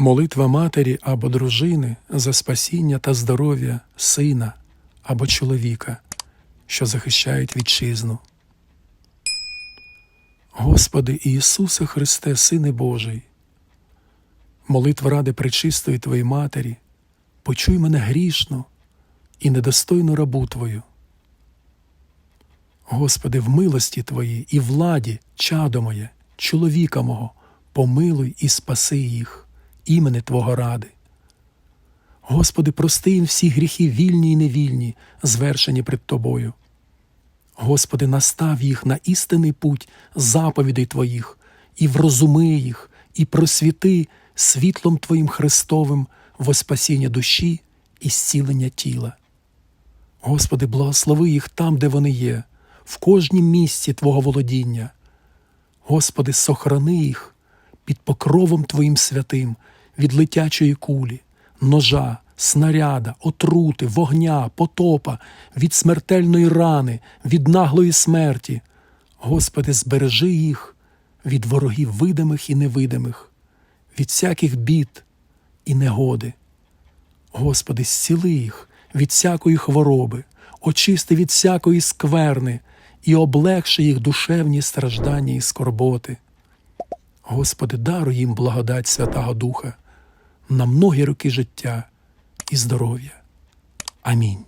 Молитва матері або дружини за спасіння та здоров'я сина або чоловіка, що захищають вітчизну. Господи Ісусе Христе, Сине Божий, молитва ради пречистої Твоїй Матері, почуй мене грішно і недостойну рабу Твою. Господи, в милості Твоїй і владі, чадо моє, чоловіка мого, помилуй і спаси їх, імени Твого ради. Господи, прости їм всі гріхи вільні і невільні, звершені пред Тобою. Господи, настав їх на істинний путь заповідей Твоїх, і врозуми їх, і просвіти світлом Твоїм Христовим во спасіння душі і зцілення тіла. Господи, благослови їх там, де вони є, в кожнім місці Твого володіння. Господи, сохрани їх під покровом Твоїм святим від летячої кулі, ножа, снаряда, отрути, вогня, потопа, від смертельної рани, від наглої смерті. Господи, збережи їх від ворогів видимих і невидимих, від всяких бід і негоди. Господи, зціли їх від всякої хвороби, очисти від всякої скверни і облегши їх душевні страждання і скорботи. Господи, даруй їм благодать Святого Духа на многі роки життя і здоров'я. Амінь.